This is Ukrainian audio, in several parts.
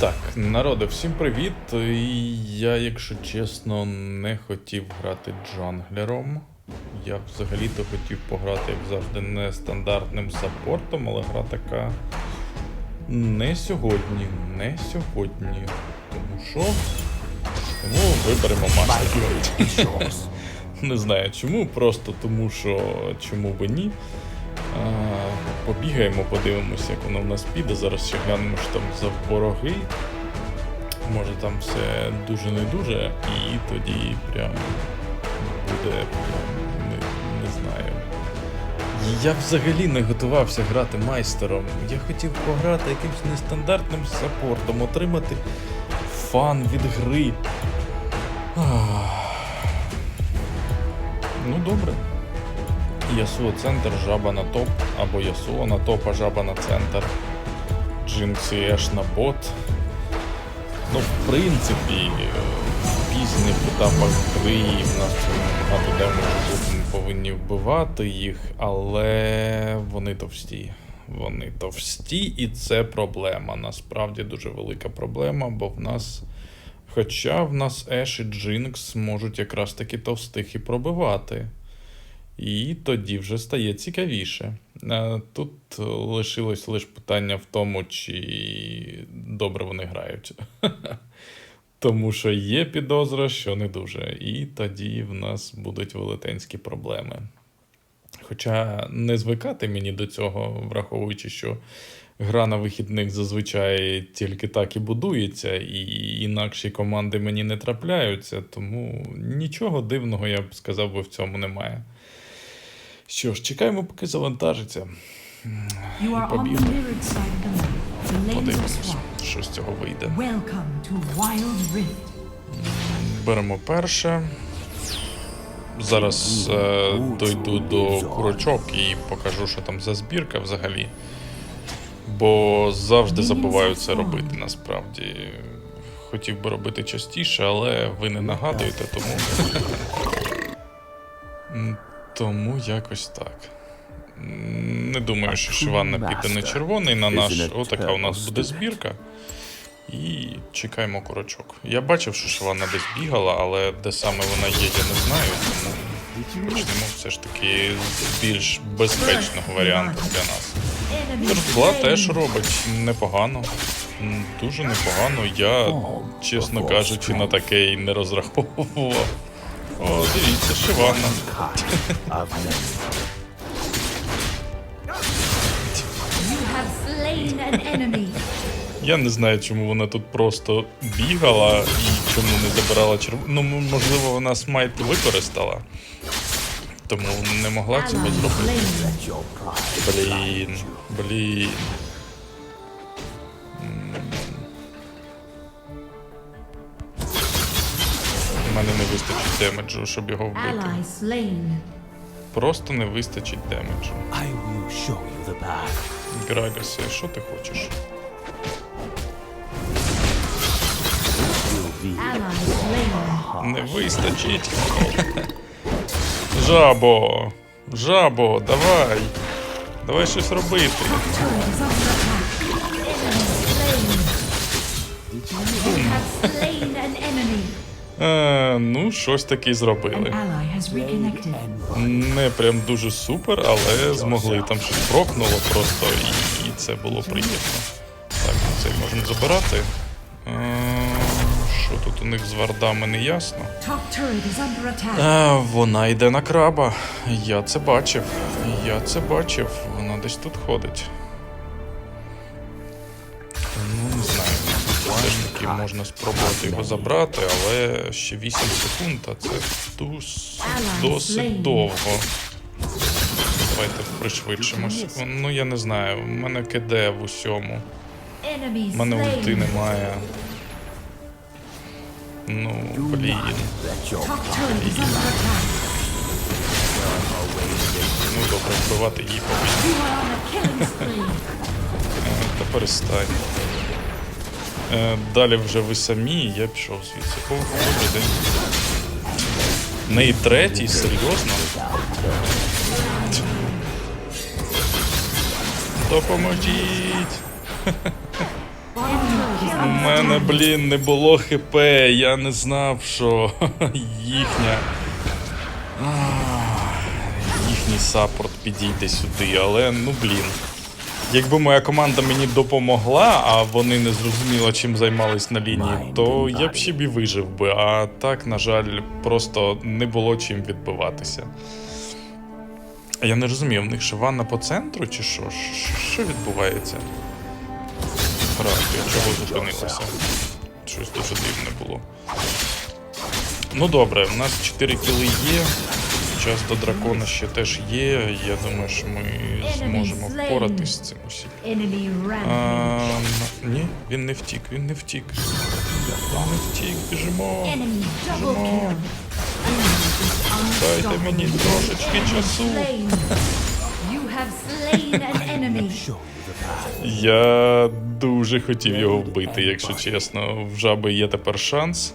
Так, народи, всім привіт. І Я, якщо чесно, не хотів грати джанглером. Я взагалі-то хотів пограти, як завжди, нестандартним саппортом, але гра така не сьогодні, не сьогодні. Тому що. Тому виберемо мастера. Не знаю чому, просто тому що чому би ні. Побігаємо, подивимося, як воно в нас піде. Зараз ще глянемо, що там за вороги. Може там все дуже не дуже, і тоді прям буде не, не знаю. Я взагалі не готувався грати майстером. Я хотів пограти якимось нестандартним саппортом, отримати фан від гри. Ах. Ну добре. Ясуо центр, жаба на топ, або Ясуо на топ, а жаба на центр. Джинкс і Еш на бот. Ну, в принципі, в пізніх етапах гри в нас багато тут ми повинні вбивати їх, але вони товсті. Вони товсті, і це проблема. Насправді дуже велика проблема, бо в нас. Хоча в нас Еш і Джинкс можуть якраз таки товстих і пробивати. І тоді вже стає цікавіше. Е, Тут лишилось лише питання в тому, чи добре вони грають. Тому що є підозра, що не дуже. І тоді в нас будуть велетенські проблеми. Хоча не звикати мені до цього, враховуючи, що гра на вихідних зазвичай тільки так і будується, і інакші команди мені не трапляються, тому нічого дивного, я б сказав, би в цьому немає. Що ж, чекаємо, поки завантажиться. You are on the Побігли. side of the map. The lanes Подивимось, що з цього вийде. Welcome to Wild Rift. Беремо перше. Зараз е, дойду до курочок і покажу, що там за збірка взагалі. Бо завжди забуваю це робити насправді. Хотів би робити частіше, але ви не нагадуєте, тому. Тому якось так. Не думаю, що Шиванна піде на червоний на наш. Отака у нас буде збірка. І чекаємо курочок. Я бачив, що Шиванна десь бігала, але де саме вона є, я не знаю. Тому почнемо все ж таки з більш безпечного варіанту для нас. Enemy теж робить непогано. Дуже непогано. Я, чесно кажучи, на таке і не розраховував. О, дивіться, enemy. Я не знаю, чому вона тут просто бігала і чому не забирала черв... Ну, можливо, вона смайт використала. Тому не могла цього зробити. Блін, блін. Вистачить демеджу, щоб його вбити. Просто не вистачить демеджу. Грагасе, що ти хочеш? Не вистачить. Жабо! Жабо, давай! Давай щось робити. Е, ну, щось таки зробили. Не прям дуже супер, але змогли там щось прокнуло просто, і, і це було приємно. Так, цей можемо забирати. Е, що тут у них з вардами не ясно. А, вона йде на краба. Я це бачив. Я це бачив. Вона десь тут ходить. Таки можна спробувати його забрати, але ще 8 секунд, а це досить довго. Давайте пришвидшимось. Ну я не знаю, в мене киде в усьому. У мене ульти немає. Ну, блін. attack. Ну добре, вбивати її spree. Е, Та перестань. Е, Далі вже ви самі, я пішов звідси. Добрий день. Неї третій, серйозно? Допоможіть! У мене, блін, не було хп, я не знав, що їхня. Їхній саппорт підійде сюди, але ну блін. Якби моя команда мені допомогла, а вони не зрозуміли, чим займались на лінії, то я б ще б і вижив би. А так, на жаль, просто не було чим відбиватися. Я не розумію, в них ще ванна по центру чи що? Що- відбувається? Я чого зупинилася? Щось дуже дивне було. Ну добре, в нас 4 кіли є. Час до дракона ще теж є. Я думаю, що ми зможемо впоратись з цим усім. А, ні, він не втік, він не втік. Він не втік, біжимо. Kill. Дайте мені трошечки часу. Я дуже хотів його вбити, якщо чесно. В жаби є тепер шанс.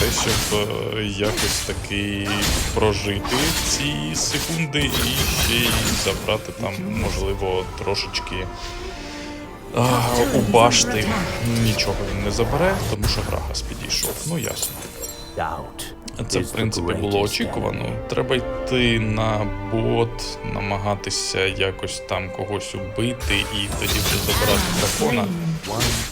Те, щоб е, якось таки прожити ці секунди і ще й забрати там, можливо, трошечки а, у башти. Нічого він не забере, тому що Грагас підійшов. Ну ясно. Це, в принципі, було очікувано. Треба йти на бот, намагатися якось там когось убити і тоді вже забирати дракона.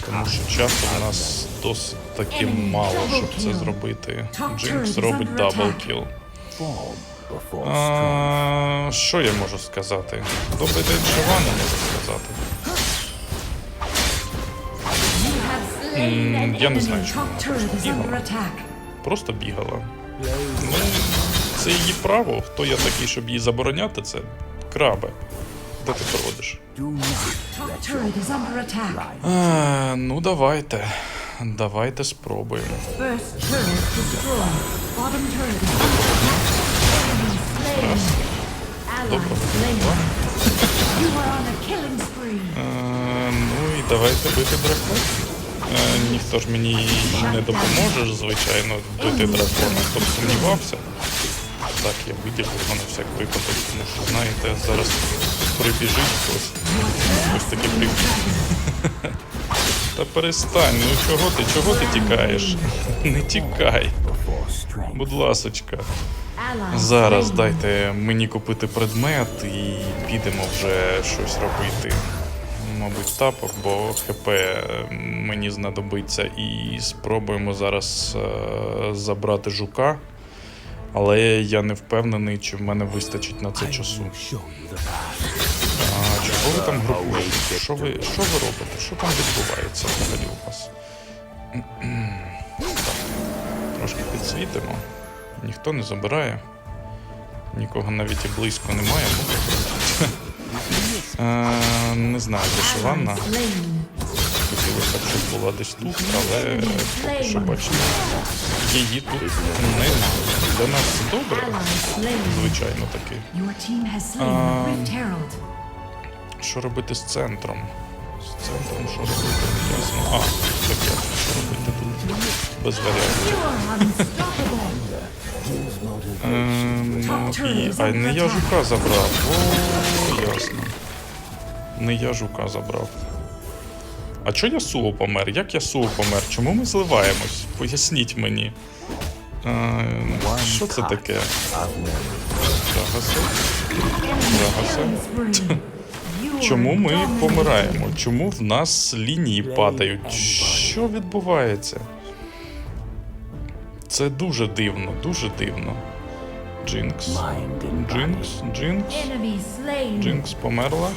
Тому що часу в нас досить таки мало, щоб це зробити. Джинкс робить даблкіл. А, Що я можу сказати? Добрий день, Шавана, можу сказати. М, я не знаю, чому вона просто бігала. Просто бігала. Ну, це її право. Хто я такий, щоб її забороняти, це крабе. Де ти проводиш? А, ну, давайте. Давайте спробуємо. First turret destroyed. Bottom turret is under attack. Enemy slain. Ally Доброго slain. дня. You are on a killing spree. Е, ну і давайте бити дракон. Е, ніхто ж мені не допоможе, звичайно, бити дракона, хто б сумнівався. Так, я виділив на всяк випадок, тому що, знаєте, зараз прибіжить хтось. Ось таки прибіг. Та перестань, ну чого ти, чого ти тікаєш? Не тікай, будь ласочка. Зараз дайте мені купити предмет і підемо вже щось робити. Мабуть, тапок, бо ХП мені знадобиться. І спробуємо зараз е, забрати жука. Але я не впевнений, чи в мене вистачить на це часу. А, чого ви там групуєте? Що ви, що ви робите? Що там відбувається взагалі у вас? Трошки підсвітимо. Ніхто не забирає. Нікого навіть і близько немає. Е, Не знаю, де Шиванна. slain. Хотілося б, щоб була десь тут, але поки що бачите. Її тут немає. Для нас добре, звичайно таки. Herald. Що робити з центром? З центром що робити? Ясно. А, таке, що робити тут? Без варіантів. Ем, ну, і, а не я жука забрав. О, ясно. Не я жука забрав. А чо Ясуо помер? Як Ясуо помер? Чому ми зливаємось? Поясніть мені. Ем, що це таке? Spree. You Чому ми помираємо? Чому в нас лінії падають? Що відбувається? Це дуже дивно, дуже дивно. Джинкс. Джинкс, Джинкс. Джинкс померла.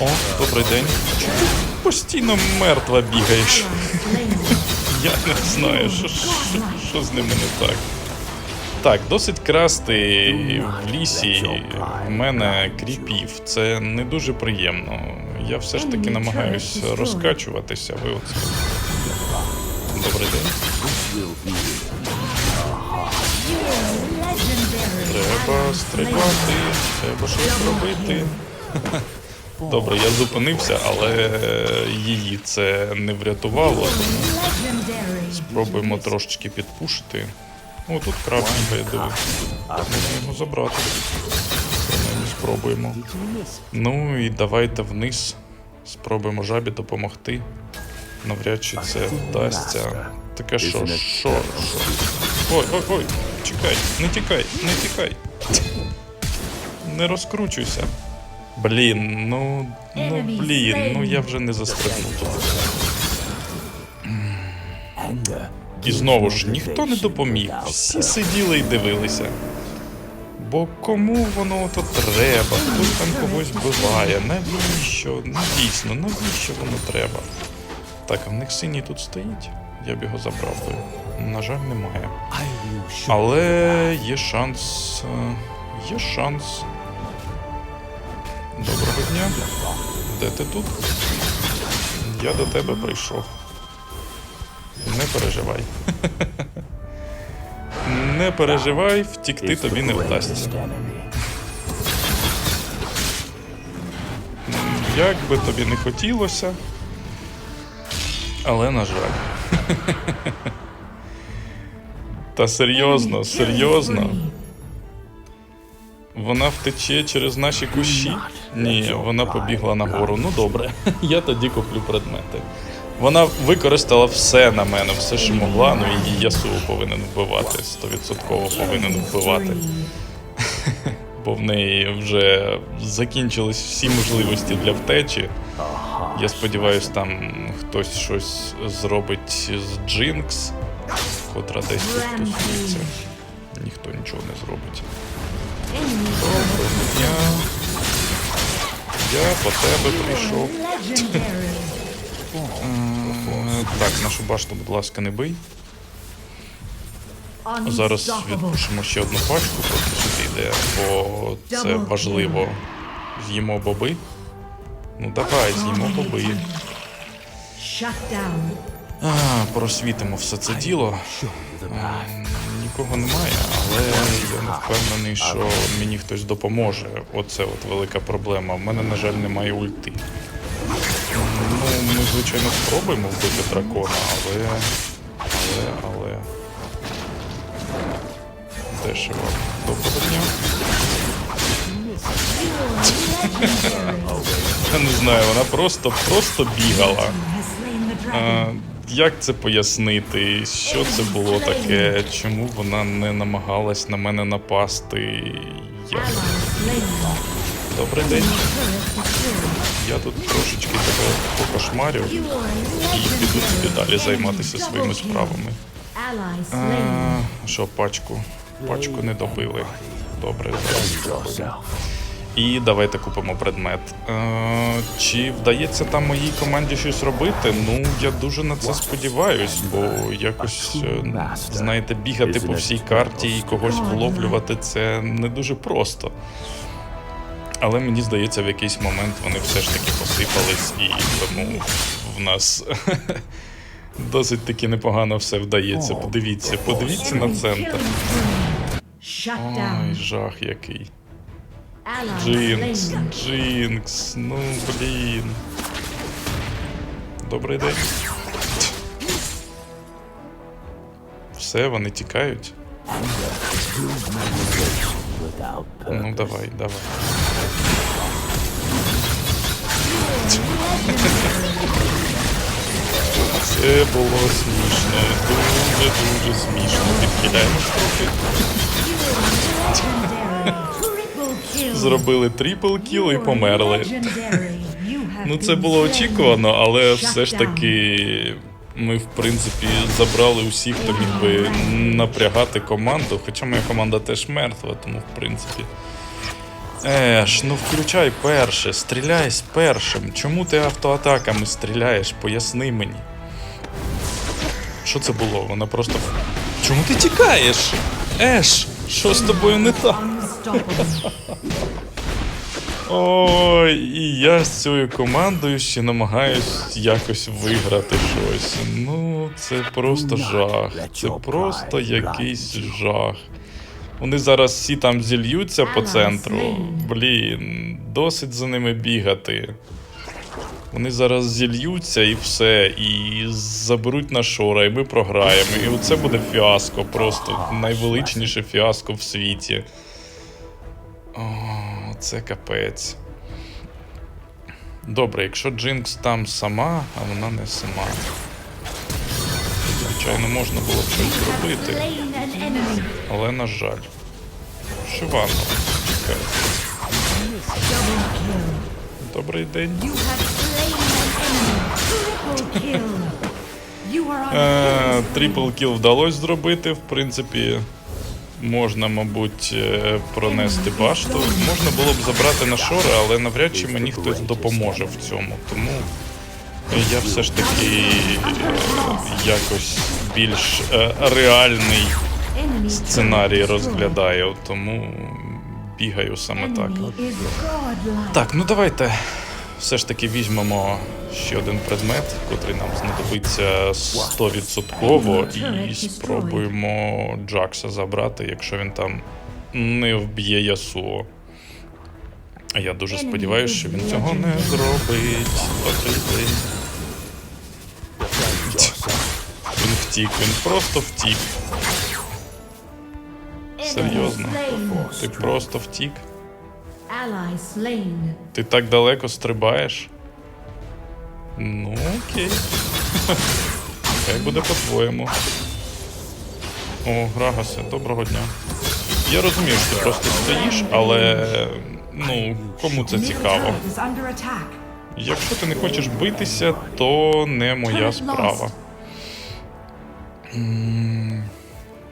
О, добрий день. Чому ти постійно мертва бігаєш? Я не знаю, що, що, що з ними не так. Так, досить красти в лісі в мене кріпів. Це не дуже приємно. Я все ж таки намагаюся розкачуватися. Ви от Добрий день. Треба стрибати, треба щось робити. Добре, я зупинився, але її це не врятувало. Спробуємо трошечки підпушити. О, тут краб бігає, диви. Можна його забрати. Принаймні спробуємо. Ну і давайте вниз. Спробуємо жабі допомогти. Навряд чи це вдасться. Таке що, що, що? Ой, ой, ой, чекай, не тікай, не тікай. Не розкручуйся. Блін, ну, ну блін, ну я вже не застрибну тут. І знову ж ніхто не допоміг. Всі сиділи і дивилися. Бо кому воно то треба? Хтось там когось вбиває. Навіщо? Ну дійсно, навіщо воно треба? Так, а в них синій тут стоїть. Я б його забрав би. На жаль, немає. Але є шанс. е, Є шанс. Доброго дня. Де ти тут? Я до тебе прийшов. Не переживай. Не переживай, втікти тобі не вдасться. Як би тобі не хотілося. Але на жаль. Та серйозно, серйозно. Вона втече через наші кущі? Ні, вона побігла нагору. Ну добре, я тоді куплю предмети. Вона використала все на мене, все, що могла, ну її Ясу повинен вбивати. 100% повинен вбивати. Бо в неї вже закінчились всі можливості для втечі. Я сподіваюся, там хтось щось зробить з Джинкс, котра десь тут тусується. Ніхто нічого не зробить. Доброго дня. Я по тебе прийшов. Так, нашу башту, будь ласка, не бий. Зараз відпушимо ще одну пачку, просто сюди йде, бо це важливо. З'їмо боби. Ну давай, з'їмо боби. А, просвітимо все це діло. Path. Нікого немає, але я не впевнений, що мені хтось допоможе. Оце от велика проблема. У мене, на жаль, немає ульти. Ну, ми, звичайно, спробуємо вбити дракона, але. Але, але. Дешево. Доброго дня. Я не знаю, вона просто, просто бігала. Як це пояснити? Що це було таке? Чому вона не намагалась на мене напасти? Я... Добрий день. Я тут трошечки тебе покошмарю і піду собі далі займатися своїми справами. А, що, пачку? Пачку не добили. Добре, зараз. І давайте купимо предмет. Е, чи вдається там моїй команді щось робити? Ну, я дуже на це сподіваюсь, бо якось, е, знаєте, бігати по всій карті і когось вловлювати це не дуже просто. Але мені здається, в якийсь момент вони все ж таки посипались, і тому в нас досить таки непогано все вдається. Подивіться, подивіться на центр. Ой, жах який. Ally Джинкс, slain. Джинкс, ну блін. Добрий день. Все, вони тікають. Without Ну purpose. давай, давай. Це було смішно. Дуже-дуже смішно. Підхиляємось трохи. Зробили трипл кіл і померли. Ну, це було очікувано, але все ж таки ми, в принципі, забрали усіх, хто міг би напрягати команду. Хоча моя команда теж мертва, тому в принципі. Еш, ну включай перше, стріляй з першим. Чому ти автоатаками стріляєш? Поясни мені. Що це було? Вона просто. Чому ти тікаєш? Еш, що з тобою не так? Ой, і я з цією командою ще намагаюсь якось виграти щось. Ну, це просто жах. Це просто якийсь жах. Вони зараз всі там зільються по центру. Блін, досить за ними бігати. Вони зараз зільються і все, і заберуть на шора, і ми програємо. І оце буде фіаско, просто найвеличніше фіаско в світі. О, це капець. Добре, якщо Джинкс там сама, а вона не сама. Звичайно, можна було б щось зробити, але на жаль. Шивано, чекай. Double kill. Добрий день. Е, a Трипл кіл вдалося зробити. В принципі, можна, мабуть, е, пронести башту. Можна було б забрати на шори, але навряд чи мені хтось допоможе в цьому. Тому я все ж таки е, якось більш е, реальний сценарій розглядаю, тому бігаю саме так. Так, ну давайте все ж таки візьмемо ще один предмет, котрий нам знадобиться 100% і спробуємо Джакса забрати, якщо він там не вб'є Ясуо. А Я дуже сподіваюся, що він цього не зробить. Він втік, він просто втік. Серйозно. Ти просто втік. Ally slain. Ти так далеко стрибаєш? Ну, окей. Хай буде по-твоєму. О, Грагасе, доброго дня. Я розумію, що ти просто стоїш, але ну, кому це цікаво? Якщо ти не хочеш битися, то не моя справа.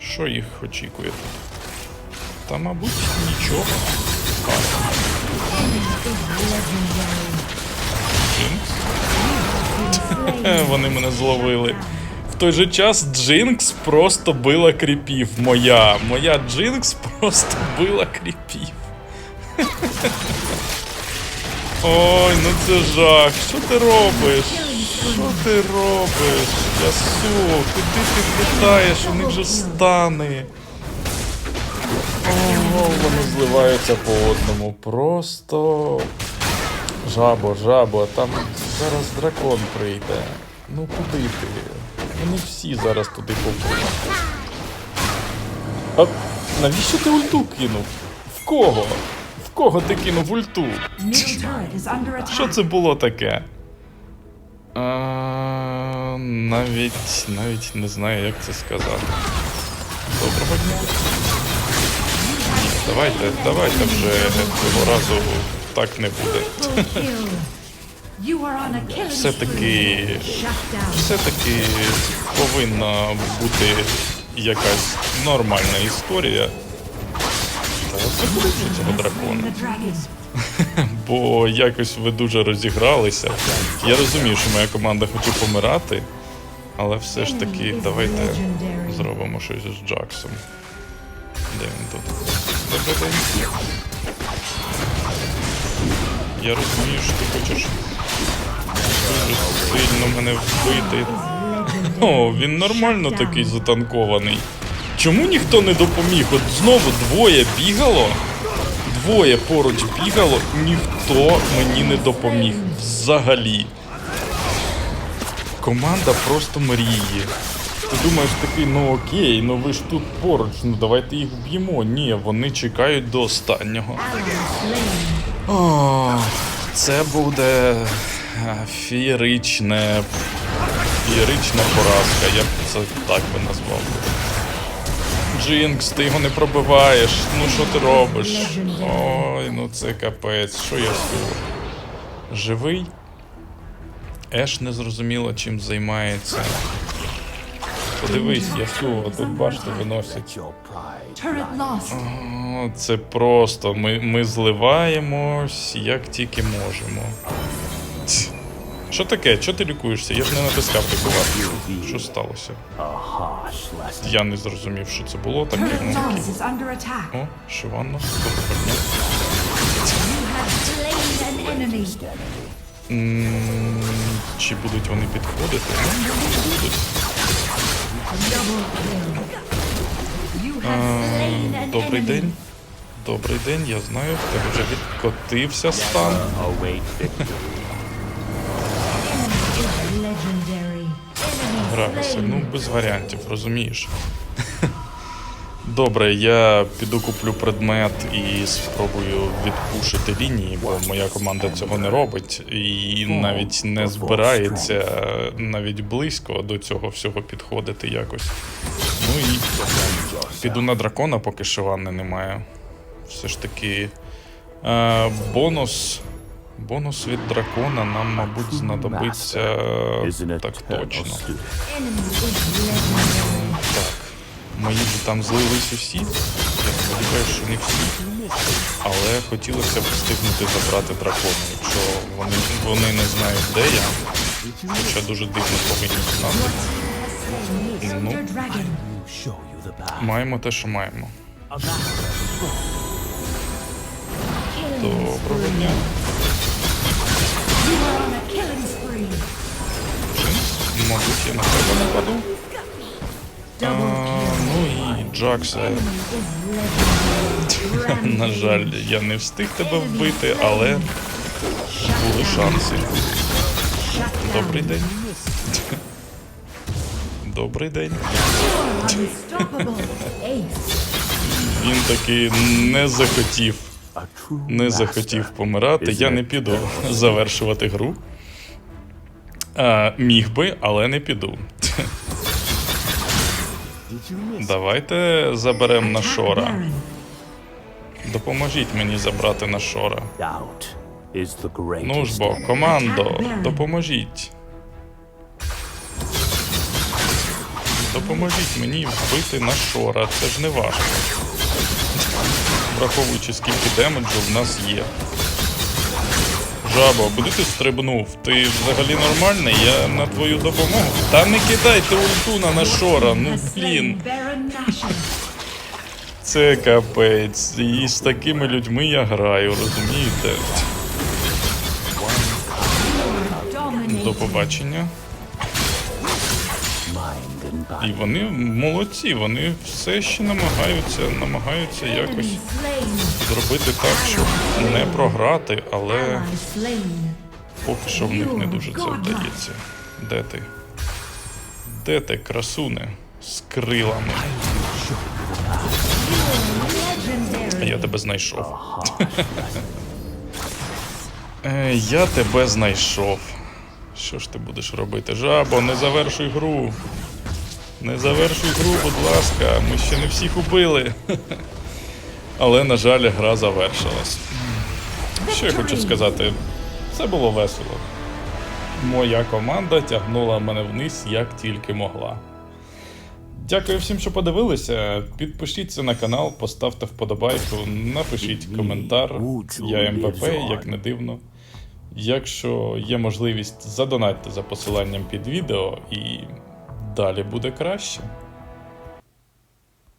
Що їх очікує тут? Та, мабуть, нічого. А, Вони мене зловили. В той же час Джинкс просто била кріпів. Моя. Моя Джинкс просто била кріпів. Ой, ну це жах. Що ти робиш? Що ти робиш? Ясу, куди ти влітаєш? У них же стани. О, вони зливаються по одному. Просто. Жабо, жабо, там зараз дракон прийде. Ну куди ти? Вони всі зараз туди попруть. А навіщо ти ульту кинув? В кого? В кого ти кинув ульту? Що це було таке? А, навіть, навіть не знаю, як це сказати. Доброго дня. Давайте, давайте вже цього разу так не буде. Все-таки, все-таки повинна бути якась нормальна історія. Забудьте цього дракона. бо якось ви дуже розігралися. Я розумію, що моя команда хоче помирати, але все ж таки давайте зробимо щось з Джаксом. Де він тут? Я розумію, що ти хочеш дуже сильно мене вбити. О, він нормально такий затанкований. Чому ніхто не допоміг? От знову двоє бігало, двоє поруч бігало, ніхто мені не допоміг. Взагалі. Команда просто мріє. Ти думаєш такий, ну окей, ну ви ж тут поруч, ну давайте їх вб'ємо. Ні, вони чекають до останнього. О, це буде фієричне. Фієрична поразка, я б це так би назвав. Джинкс, ти його не пробиваєш. Ну що ти робиш? Ой, ну це капець. Що я скажу? Живий? Еш не зрозуміло, чим займається. Подивись, Ясу, тут бачите, виносять. О, Це просто. Ми, ми зливаємось як тільки можемо. Що таке? Чого ти лікуєшся? Я ж не натискав лікувати. Що сталося? Я не зрозумів, що це було таке. Attack. О. М, Чи будуть вони підходити? Будуть. Добрий день. Добрий день, я знаю, в тебе вже відкотився стан. Slain. ну без варіантів, розумієш. Добре, я піду куплю предмет і спробую відпушити лінії, бо моя команда цього не робить і навіть не збирається навіть близько до цього всього підходити якось. Ну і піду на дракона, поки Шиванни немає. Все ж таки. Е, бонус. Бонус від дракона нам, мабуть, знадобиться так точно. Так. Мої там злились усі. Я сподіваюся, що не всі. Але хотілося б встигнути забрати дракона, якщо вони, вони не знають, де я. Хоча дуже дивно повинні знати. Ну, маємо те, що маємо. Доброго дня. Мабуть, я на тебе нападу. Ну і Джакса. На жаль, я не встиг тебе вбити, але були шанси. Добрий день. Добрий день. Він таки не захотів, не захотів помирати. Я не піду завершувати гру. А, міг би, але не піду. Давайте заберемо на Шора. Допоможіть мені забрати на Шора. Ну ж бо, командо, допоможіть. Допоможіть мені вбити на Шора, це ж не важко. Враховуючи, скільки демеджу в нас є. Жабо, куди ти стрибнув? Ти взагалі нормальний? Я на твою допомогу. Та не кидайте ульту на Нашора, ну блін. Це капець. І з такими людьми я граю, розумієте? До побачення. І вони молодці, вони все ще намагаються, намагаються якось зробити так, щоб не програти, але поки що в них не дуже це вдається. Де ти? Де ти, красуне? З крилами. Я тебе знайшов. Е, Я тебе знайшов. Що ж ти будеш робити? Жабо, не завершуй гру. Не завершуй гру, будь ласка, ми ще не всіх убили. Але, на жаль, гра завершилась. Що я хочу сказати? Це було весело. Моя команда тягнула мене вниз як тільки могла. Дякую всім, що подивилися. Підпишіться на канал, поставте вподобайку, напишіть коментар. Я МПП, як не дивно. Якщо є можливість, задонатьте за посиланням під відео і далі буде краще.